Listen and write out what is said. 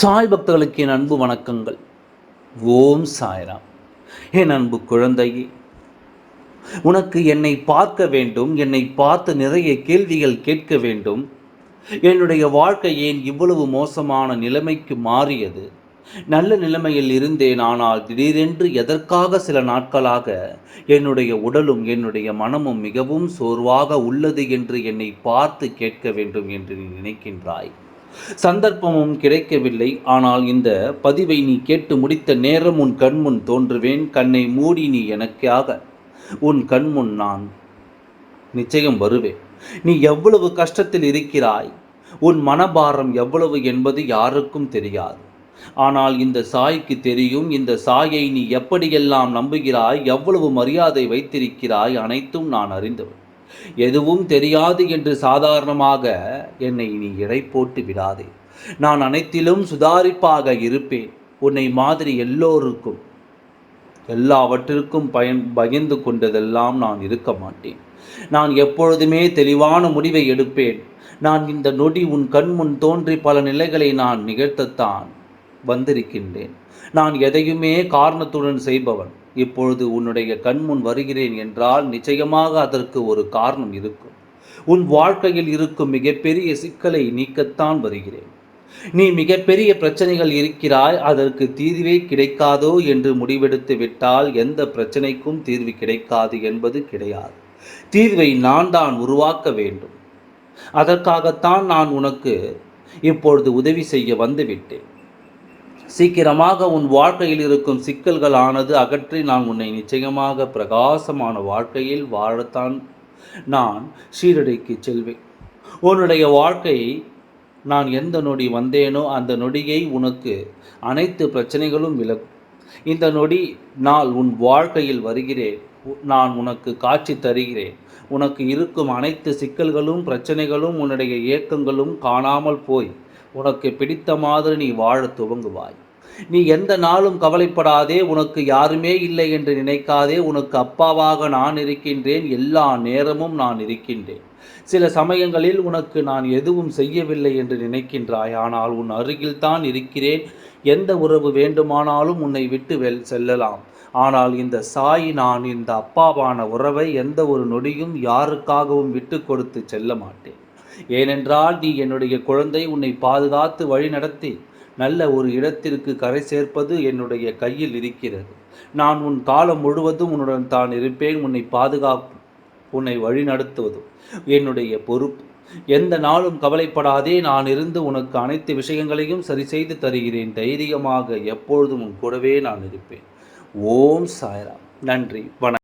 சாய் பக்தர்களுக்கு என் அன்பு வணக்கங்கள். ஓம் சாய்ராம். என் அன்பு குழந்தையே உனக்கு என்னை பார்க்க வேண்டும் என்னை பார்த்து நிறைய கேள்விகள் கேட்க வேண்டும். என்னுடைய வாழ்க்கை ஏன் இவ்வளவு மோசமான நிலைமைக்கு மாறியது? நல்ல நிலைமையில் இருந்தேன் ஆனால் திடீரென்று எதற்காக சில நாட்களாக என்னுடைய உடலும் என்னுடைய மனமும் மிகவும் சோர்வாக உள்ளது என்று என்னை பார்த்து கேட்க வேண்டும் என்று நீ நினைக்கின்றாய்? சந்தர்ப்பமும் கிடைக்கவில்லை. ஆனால் இந்த பதிவை நீ கேட்டு முடித்த நேரம் உன் கண்முன் தோன்றுவேன். கண்ணை மூடி நீ எனக்காக உன் கண்முன் நான் நிச்சயம் வருவேன். நீ எவ்வளவு கஷ்டத்தில் இருக்கிறாய்? உன் மனபாரம் எவ்வளவு என்பது யாருக்கும் தெரியாது. ஆனால் இந்த சாய்க்கு தெரியும். இந்த சாயை நீ எப்படியெல்லாம் நம்புகிறாய்? எவ்வளவு மரியாதை வைத்திருக்கிறாய்? அனைத்தும் நான் அறிந்தவன். எதுவும் தெரியாது என்று சாதாரணமாக என்னை நீ எடை போட்டு விடாதே. நான் அனைத்திலும் சுதாரிப்பாக இருப்பேன். உன்னை மாதிரி எல்லோருக்கும் எல்லாவற்றிற்கும் பயன் பகிர்ந்து கொண்டதெல்லாம் நான் இருக்க மாட்டேன். நான் எப்பொழுதுமே தெளிவான முடிவை எடுப்பேன். நான் இந்த நொடி உன் கண் முன் தோன்றி பல நிலைகளை நான் நிகழ்த்தத்தான் வந்திருக்கின்றேன். நான் எதையுமே காரணத்துடன் செய்பவன் இப்பொழுது உன்னுடைய கண்முன் வருகிறேன் என்றால் நிச்சயமாக அதற்கு ஒரு காரணம் இருக்கும். உன் வாழ்க்கையில் இருக்கும் மிகப்பெரிய சிக்கலை நீக்கத்தான் வருகிறேன். நீ மிகப்பெரிய பிரச்சனைகள் இருக்கிறாய் அதற்கு தீர்வே கிடைக்காதோ என்று முடிவெடுத்து விட்டால் எந்த பிரச்சனைக்கும் தீர்வு கிடைக்காது என்பது கிடையாது. தீர்வை நான் தான் உருவாக்க வேண்டும். அதற்காகத்தான் நான் உனக்கு இப்பொழுது உதவி செய்ய வந்துவிட்டேன் சீக்கிரமாக உன் வாழ்க்கையில் இருக்கும் சிக்கல்கள் ஆனது அகற்றி நான் உன்னை நிச்சயமாக பிரகாசமான வாழ்க்கையில் வாழத்தான் நான் ஷீரடிக்கு செல்வேன். உன்னுடைய வாழ்க்கை நான் எந்த நொடி வந்தேனோ அந்த நொடியை உனக்கு அனைத்து பிரச்சனைகளும் விலகும் இந்த நொடி நாள் உன் வாழ்க்கையில் வருகிறேன். நான் உனக்கு காட்சி தருகிறேன். உனக்கு இருக்கும் அனைத்து சிக்கல்களும் பிரச்சனைகளும் உன்னுடைய இயக்கங்களும் காணாமல் போய் உனக்கு பிடித்த மாதிரி நீ வாழ துவங்குவாய். நீ எந்த நாளும் கவலைப்படாதே உனக்கு யாருமே இல்லை என்று நினைக்காதே உனக்கு அப்பாவாக நான் இருக்கின்றேன் எல்லா நேரமும் நான் இருக்கின்றேன். சில சமயங்களில் உனக்கு நான் எதுவும் செய்யவில்லை என்று நினைக்கின்றாய் ஆனால் உன் அருகில் தான் இருக்கிறேன். எந்த உறவு வேண்டுமானாலும் உன்னை விட்டு வெல் செல்லலாம். ஆனால் இந்த சாய் நான் இந்த அப்பாவான உறவை எந்த ஒரு நொடியும் யாருக்காகவும் விட்டு கொடுத்து செல்ல மாட்டேன். ஏனென்றால் நீ என்னுடைய குழந்தை உன்னை பாதுகாத்து வழி நடத்தி நல்ல ஒரு இடத்திற்கு கரை சேர்ப்பது என்னுடைய கையில் இருக்கிறது. நான் உன் காலம் முழுவதும் உன்னுடன் தான் இருப்பேன். உன்னை பாதுகாப்பு உன்னை வழிநடத்துவதும் என்னுடைய பொறுப்பு. எந்த நாளும் கவலைப்படாதே. நான் இருந்து உனக்கு அனைத்து விஷயங்களையும் சரி செய்து தருகிறேன். தைரியமாக எப்பொழுதும் உன் கூடவே நான் இருப்பேன். ஓம் சாய்ராம். நன்றி. வணக்கம்.